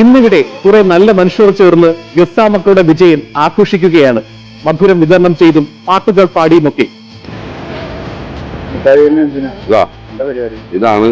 ഇന്നിവിടെ കുറെ നല്ല മനുഷ്യർ ചേർന്ന് ഗസാ മക്കളുടെ വിജയം ആഘോഷിക്കുകയാണ്. മധുരം വിതരണം ചെയ്തും പാട്ടുകൾ പാടിയുമൊക്കെ. ഇതാണ്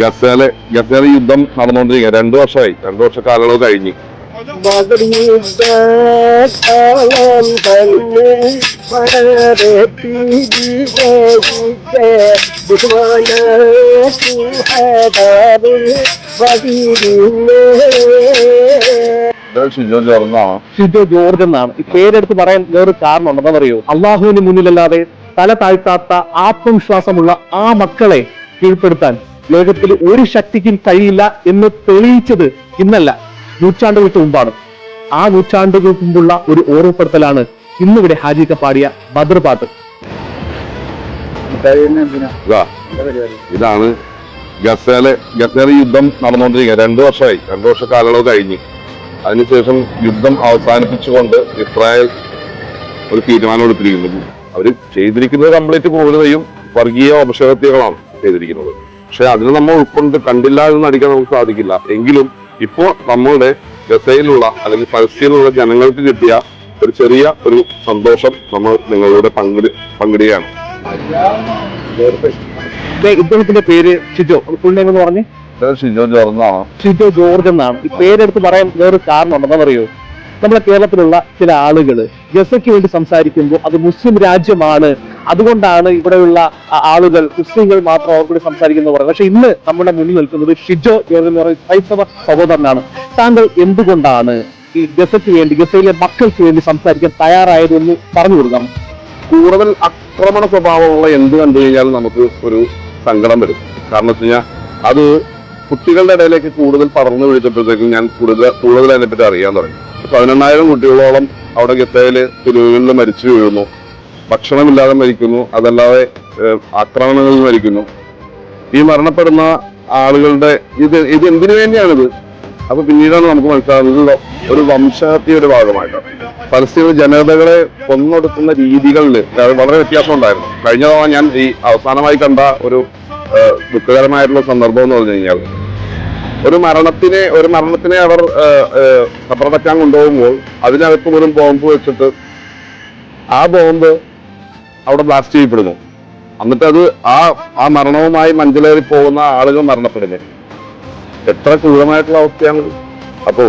ഗസേല ഗസേല യുദ്ധം നടന്നുകൊണ്ടിരിക്കുക. രണ്ടു വർഷമായി. രണ്ടു വർഷ കാലയളവ് കഴിഞ്ഞ് ഷിജോ ജോർജ് എന്നാണ് ഈ പേരെടുത്ത് പറയാൻ വേറൊരു കാരണം ഉണ്ടെന്ന് പറയൂ അള്ളാഹുവിന് മുന്നിലല്ലാതെ തല താഴ്ത്താത്ത ആത്മവിശ്വാസമുള്ള ആ മക്കളെ കീഴ്പ്പെടുത്താൻ ലോകത്തിൽ ഒരു ശക്തിക്കും കഴിയില്ല എന്ന് തെളിയിച്ചത് ഇന്നല്ല നൂറ്റാണ്ടുകൾക്ക് മുമ്പാണ്. ആ നൂറ്റാണ്ടുകൾക്ക് മുമ്പുള്ള ഒരു ഓർമ്മപ്പെടുത്തലാണ് ഇന്നിവിടെ ഹാജിക്ക പാടിയ ബദർ പാട്ട്. ഇതാ ഇതാണ് ഗസേല ഗസേല യുദ്ധം നടന്നുകൊണ്ടിരിക്കുക രണ്ടു വർഷമായി. രണ്ടു വർഷ കാലയളവ് കഴിഞ്ഞ്. അതിനുശേഷം യുദ്ധം അവസാനിപ്പിച്ചുകൊണ്ട് ഇസ്രായേൽ ഒരു തീരുമാനം എടുത്തിരിക്കുന്നു. അവർ ചെയ്തിരിക്കുന്നത് കംപ്ലീറ്റ് ക്രൂരതയും വർഗീയ അപക്ഷേപത്യങ്ങളാണ് ചെയ്തിരിക്കുന്നത്. പക്ഷെ അതിന് നമ്മൾ ഉൾക്കൊണ്ട് കണ്ടില്ല എന്ന് നടിക്കാൻ നമുക്ക് സാധിക്കില്ല. എങ്കിലും ഇപ്പോൾ നമ്മളുടെ ഗസയിലുള്ള അല്ലെങ്കിൽ പലസ്തീനിലുള്ള ജനങ്ങൾക്ക് കിട്ടിയ ഒരു ചെറിയ ഒരു സന്തോഷം നമ്മൾ നിങ്ങളുടെ പങ്കിട് പങ്കിടുകയാണ്. ഇദ്ദേഹത്തിന്റെ പേര് ഷിജോ. ഫുൾ നെയിം എന്ന് പറഞ്ഞ്? ഷിജോ ഷിജോ എന്നാണ് ഷിജോ ജോർജ് എന്നാണ്. ഈ പേരെടുത്ത് പറയാൻ വേറൊരു കാരണം ഉണ്ടെന്ന് പറയൂ നമ്മുടെ കേരളത്തിലുള്ള ചില ആളുകൾ ഗസയ്ക്ക് വേണ്ടി സംസാരിക്കുമ്പോൾ അത് മുസ്ലിം രാജ്യമാണ്. അതുകൊണ്ടാണ് ഇവിടെയുള്ള ആളുകൾ മുസ്ലിങ്ങൾ മാത്രം അവർക്ക് കൂടി സംസാരിക്കുന്നത് പറയുന്നത്. പക്ഷെ ഇന്ന് നമ്മുടെ മുന്നിൽ നിൽക്കുന്നത് ഷിജോ ജോർജ് എന്ന് പറയുന്ന ക്രൈസ്തവ സഹോദരനാണ്. താങ്കൾ എന്തുകൊണ്ടാണ് ഈ ഗസയ്ക്ക് വേണ്ടി ഗസയിലെ മക്കൾക്ക് വേണ്ടി സംസാരിക്കാൻ തയ്യാറായതെന്ന് പറഞ്ഞു കൊടുക്കാം. കൂടുതൽ ആക്രമണ സ്വഭാവമുള്ള എന്ത് കണ്ടു കഴിഞ്ഞാലും നമുക്ക് ഒരു സങ്കടം വരും. കാരണം വെച്ച് കഴിഞ്ഞാൽ അത് കുട്ടികളുടെ ഇടയിലേക്ക് കൂടുതൽ പടർന്നു വിളിച്ചപ്പോഴത്തേക്കും ഞാൻ കൂടുതൽ കൂടുതൽ അതിനെപ്പറ്റി അറിയാൻ തുടങ്ങി. പതിനെണ്ണായിരം കുട്ടികളോളം അവിടെ ഗത്തയിൽ തെരുവുകളിൽ മരിച്ചു വീഴുന്നു. ഭക്ഷണമില്ലാതെ മരിക്കുന്നു. അതല്ലാതെ ആക്രമണങ്ങളിൽ മരിക്കുന്നു. ഈ മരണപ്പെടുന്ന ആളുകളുടെ ഇത് ഇത് എന്തിനു വേണ്ടിയാണിത്? അപ്പൊ പിന്നീടാണ് നമുക്ക് മനസ്സിലാകുന്നത് ഒരു വംശഹത്യയുടെ ഭാഗമായിട്ടാണ്. പലസ്തീന ജനതകളെ കൊന്നൊടുക്കുന്ന രീതികളിൽ വളരെ വ്യത്യാസം ഉണ്ടായിരുന്നു കഴിഞ്ഞ തവണ ഞാൻ ഈ അവസാനമായി കണ്ട ഒരു ദുഃഖകരമായിട്ടുള്ള സന്ദർഭം എന്ന് പറഞ്ഞു കഴിഞ്ഞാൽ ഒരു മരണത്തിനെ ഒരു മരണത്തിനെ അവർ ഖബറടക്കാൻ കൊണ്ടുപോകുമ്പോൾ അതിനകത്ത് പോലും ബോംബ് വെച്ചിട്ട് ആ ബോംബ് അവിടെ ബ്ലാസ്റ്റ് ചെയ്യപ്പെടുന്നു. എന്നിട്ട് അത് ആ ആ മരണവുമായി മഞ്ചലേറി പോകുന്ന ആളുകൾ മരണപ്പെടുന്നു എത്ര ക്രൂരമായിട്ടുള്ള അവസ്ഥയാണ് അപ്പോ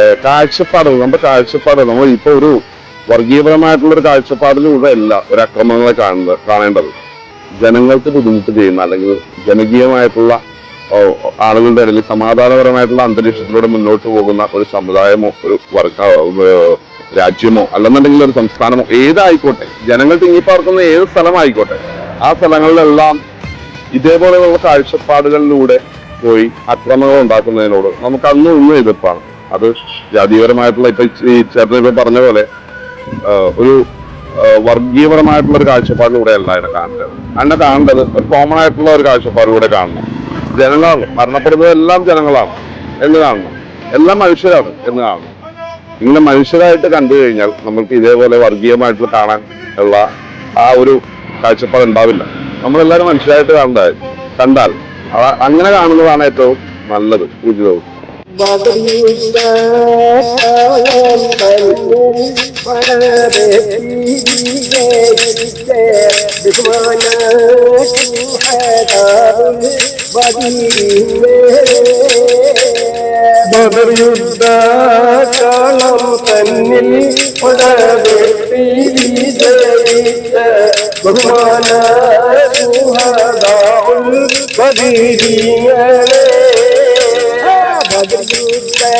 ഏഹ്, കാഴ്ചപ്പാടുകൾ. നമ്മുടെ കാഴ്ചപ്പാട് നമ്മൾ ഇപ്പൊ ഒരു വർഗീയപരമായിട്ടുള്ള ഒരു കാഴ്ചപ്പാടിലൂടെ അല്ല ഒരു അക്രമങ്ങളെ കാണുന്നത് കാണേണ്ടത്. ജനങ്ങൾക്ക് ബുദ്ധിമുട്ട് ചെയ്യുന്ന അല്ലെങ്കിൽ ജനകീയമായിട്ടുള്ള ആളുകളുടെ ഇടയിൽ സമാധാനപരമായിട്ടുള്ള അന്തരീക്ഷത്തിലൂടെ മുന്നോട്ട് പോകുന്ന ഒരു സമുദായമോ ഒരു വർഗ രാജ്യമോ അല്ലെന്നുണ്ടെങ്കിൽ ഒരു സംസ്ഥാനമോ ഏതായിക്കോട്ടെ. ജനങ്ങൾ തിങ്ങിപ്പാർക്കുന്ന ഏത് സ്ഥലമായിക്കോട്ടെ. ആ സ്ഥലങ്ങളിലെല്ലാം ഇതേപോലെയുള്ള കാഴ്ചപ്പാടുകളിലൂടെ പോയി അക്രമങ്ങൾ ഉണ്ടാക്കുന്നതിനോട് നമുക്ക് അന്നും ഇന്നും എതിർപ്പാണ് അത് ജാതീയപരമായിട്ടുള്ള ഇപ്പൊ ഈ ചേട്ടൻ ഇപ്പൊ പറഞ്ഞ പോലെ ഒരു വർഗീയപരമായിട്ടുള്ള ഒരു കാഴ്ചപ്പാടിലൂടെ അല്ല അതിനെ കാണേണ്ടത് അതിനെ കാണേണ്ടത് ഒരു കോമൺ ആയിട്ടുള്ള ഒരു കാഴ്ചപ്പാടിലൂടെ കാണണം ജനങ്ങളാണ് മരണപ്പെടുന്നത് എല്ലാം ജനങ്ങളാണ് എന്ന് കാണണം എല്ലാം മനുഷ്യരാണ് എന്ന് കാണണം ഇങ്ങനെ മനുഷ്യരായിട്ട് കണ്ടു കഴിഞ്ഞാൽ നമ്മൾക്ക് ഇതേപോലെ വർഗീയമായിട്ട് കാണാൻ ഉള്ള ആ ഒരു കാഴ്ചപ്പാട് ഉണ്ടാവില്ല. നമ്മളെല്ലാവരും മനുഷ്യരായിട്ട് കണ്ടാൽ കണ്ടാൽ അങ്ങനെ കാണുന്നതാണ് ഏറ്റവും നല്ലത് ഉചിതവും. ബദർ യുദ്ധ കാലം തന്നിൽ പടവെട്ടി വിജയിച്ച ബഹുമാന സുഹദാഉൽ ബദരീങ്ങളെ ബദർ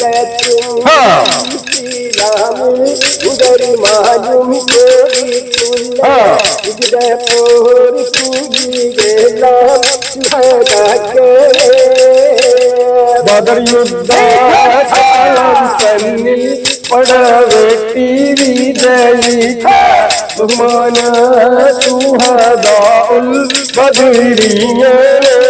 തന്നിൽ പടവെട്ടി വിജയിച്ച ബഹുമാന സുഹദാഉൽ ബദരീങ്ങളെ ബദർ യുദ്ധ കണ്ണിൽ പാട്ടത്തിൽ വിജയിച്ച ബഹുമാന സുഹദാഉൽ ഖദീരിങ്ങളെ ഉദരിമാനും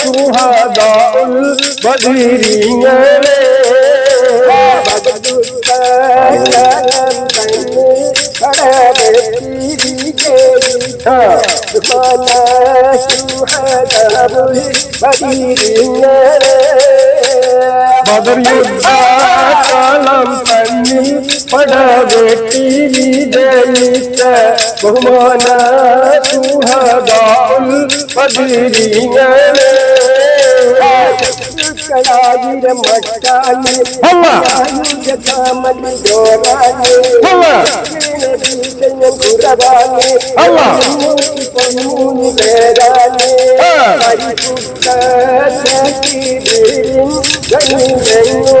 സുഹദാക്കളെ ബദർ യുദ്ധ കാലം തന്നിൽ പടവെട്ടി വിജയിച്ച ബഹുമാന സുഹദാഉൽ ബദരീങ്ങളെ കുതിരത്തുടയോൻ ಪಡವೆ ಟಿವಿ ದಲಿತ ಬಹುಮಾನ ಸುಹಗಾಲ್ ಪದಿರಿಗಳೇ ಕಳಾಗಿರ ಮಟ್ಟಾನಿ ಜಮಲಿ ಜೋರಾನಿ ಕುರವಾನಿ ಪನ್ನೂನಿ ಬೇರಾನಿ ಪರಿಶುದ್ಧ ಸಖಿ ಬೇರಿ ಗಂಗೆಯೂ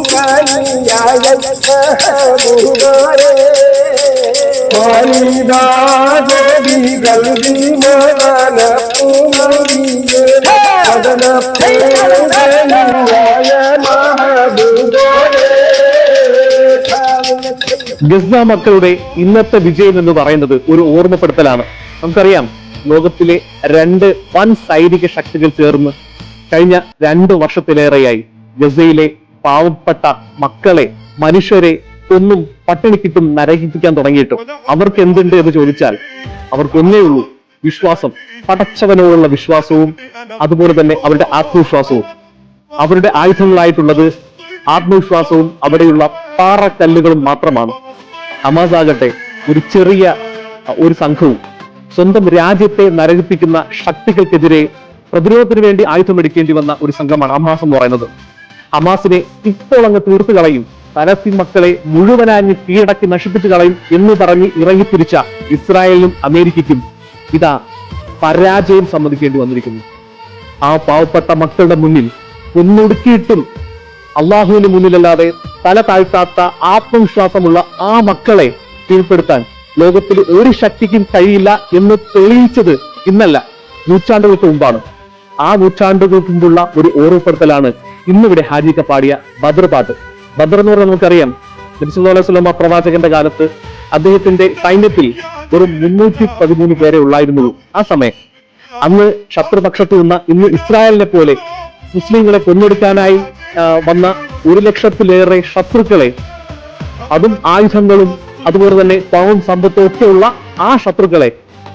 പൂങ്കാനിയായ ഗസ മക്കളുടെ ഇന്നത്തെ വിജയം എന്ന് പറയുന്നത് ഒരു ഓർമ്മപ്പെടുത്തലാണ്. നമുക്കറിയാം ലോകത്തിലെ രണ്ട് വൻ സൈനിക ശക്തികൾ ചേർന്ന് കഴിഞ്ഞ രണ്ട് വർഷത്തിലേറെയായി ഗസയിലെ പാവപ്പെട്ട മക്കളെ മനുഷ്യരെ ഒന്നും പട്ടിണിക്കിട്ടും നരകിപ്പിക്കാൻ തുടങ്ങിയിട്ടും. അവർക്ക് എന്തുണ്ട് എന്ന് ചോദിച്ചാൽ അവർക്കൊന്നേ ഉള്ളൂ വിശ്വാസം. പടച്ചവനോടുള്ള വിശ്വാസവും അതുപോലെ തന്നെ അവരുടെ ആത്മവിശ്വാസവും. അവരുടെ ആയുധങ്ങളായിട്ടുള്ളത് ആത്മവിശ്വാസവും അവിടെയുള്ള പാറക്കല്ലുകളും മാത്രമാണ്. ഹമാസ് ആകട്ടെ ഒരു ചെറിയ ഒരു സംഘവും സ്വന്തം രാജ്യത്തെ നരകിപ്പിക്കുന്ന ശക്തികൾക്കെതിരെ പ്രതിരോധത്തിന് വേണ്ടി ആയുധമെടുക്കേണ്ടി വന്ന ഒരു സംഘമാണ് ഹമാസ് എന്ന് പറയുന്നത്. ഹമാസിനെ ഇപ്പോൾ അങ്ങ് തീർത്തു കളയും പലസ്തീൻ മക്കളെ മുഴുവനാഞ്ഞ് കീഴടക്കി നശിപ്പിച്ചു കളയും എന്ന് പറഞ്ഞ് ഇറങ്ങിത്തിരിച്ച ഇസ്രായേലിനും അമേരിക്കയ്ക്കും ഇതാ പരാജയം സമ്മതിക്കേണ്ടി വന്നിരിക്കുന്നു. ആ പാവപ്പെട്ട മക്കളുടെ മുന്നിൽ കൊന്നൊടുക്കിയിട്ടും അള്ളാഹുവിന് മുന്നിലല്ലാതെ തല താഴ്ത്താത്ത ആത്മവിശ്വാസമുള്ള ആ മക്കളെ കീഴ്പ്പെടുത്താൻ ലോകത്തിൽ ഒരു ശക്തിക്കും കഴിയില്ല എന്ന് തെളിയിച്ചത് ഇന്നല്ല നൂറ്റാണ്ടുകൾക്ക് മുമ്പാണ്. ആ നൂറ്റാണ്ടുകൾക്ക് മുമ്പുള്ള ഒരു ഓർമ്മപ്പെടുത്തലാണ് ഇന്നിവിടെ ഹാജിക്ക പാടിയ ബദർ പാട്ട് ബദർ എന്ന് പറഞ്ഞാൽ നമുക്കറിയാം. നബിസുല്ലാ അലൈഹി സ്വലമ പ്രവാചകന്റെ കാലത്ത് അദ്ദേഹത്തിന്റെ സൈന്യത്തിൽ ഒരു മുന്നൂറ്റി പതിമൂന്ന് പേരെ ഉള്ളായിരുന്നുള്ളൂ. ആ സമയം. അന്ന് ശത്രുപക്ഷത്ത് നിന്ന ഇന്ന് ഇസ്രായേലിനെ പോലെ മുസ്ലിങ്ങളെ കൊന്നെടുക്കാനായി വന്ന ഒരു ലക്ഷത്തിലേറെ ശത്രുക്കളെ അതും ആയുധങ്ങളും അതുപോലെ തന്നെ പണവും സമ്പത്തും ഒക്കെയുള്ള ആ ശത്രുക്കളെ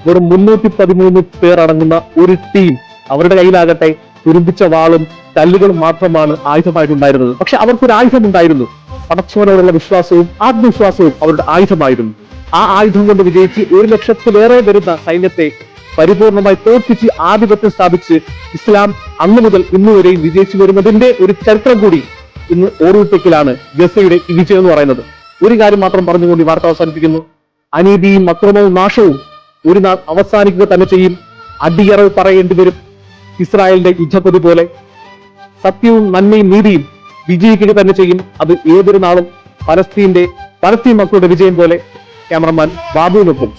വെറും മുന്നൂറ്റി പതിമൂന്ന് പേർ അടങ്ങുന്ന ഒരു ടീം അവരുടെ കയ്യിലാകട്ടെ തുരുമ്പിച്ച വാളും കല്ലുകളും മാത്രമാണ് ആയുധമായിട്ടുണ്ടായിരുന്നത്. പക്ഷെ അവർക്കൊരു ആയുധം ഉണ്ടായിരുന്നു പടച്ചവനോടുള്ള വിശ്വാസവും ആത്മവിശ്വാസവും അവരുടെ ആയുധമായിരുന്നു. ആ ആയുധം കൊണ്ട് വിജയിച്ച് ഒരു ലക്ഷത്തിലേറെ വരുന്ന സൈന്യത്തെ പരിപൂർണമായി തോൽപ്പിച്ച് ആധിപത്യം സ്ഥാപിച്ച് ഇസ്ലാം അന്നു മുതൽ ഇന്നു വരെയും വിജയിച്ചു വരുന്നതിന്റെ ഒരു ചരിത്രം കൂടി ഇന്ന് ഓർമ്മിപ്പിക്കലാണ് ഗസയുടെ വിജയം എന്ന് പറയുന്നത്. ഒരു കാര്യം മാത്രം പറഞ്ഞുകൊണ്ട് ഈ വാർത്ത അവസാനിപ്പിക്കുന്നു. അനീതിയും അക്രമവും നാശവും ഒരു നാൾ അവസാനിക്കുക തന്നെ ചെയ്യും. അടിയറവ് പറയേണ്ടി വരും. ഇസ്രായേലിന്റെ യുദ്ധപ്പതി പോലെ സത്യവും നന്മയും നീതിയും വിജയിക്കുക തന്നെ ചെയ്യും. അത് ഏതൊരു നാളും പലസ്തീന്റെ പലസ്തീൻ മക്കളുടെ വിജയം പോലെ ക്യാമറമാൻ ബാബുവിനൊപ്പം.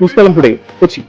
പുസ്തകം ടുഡേ കൊച്ചി.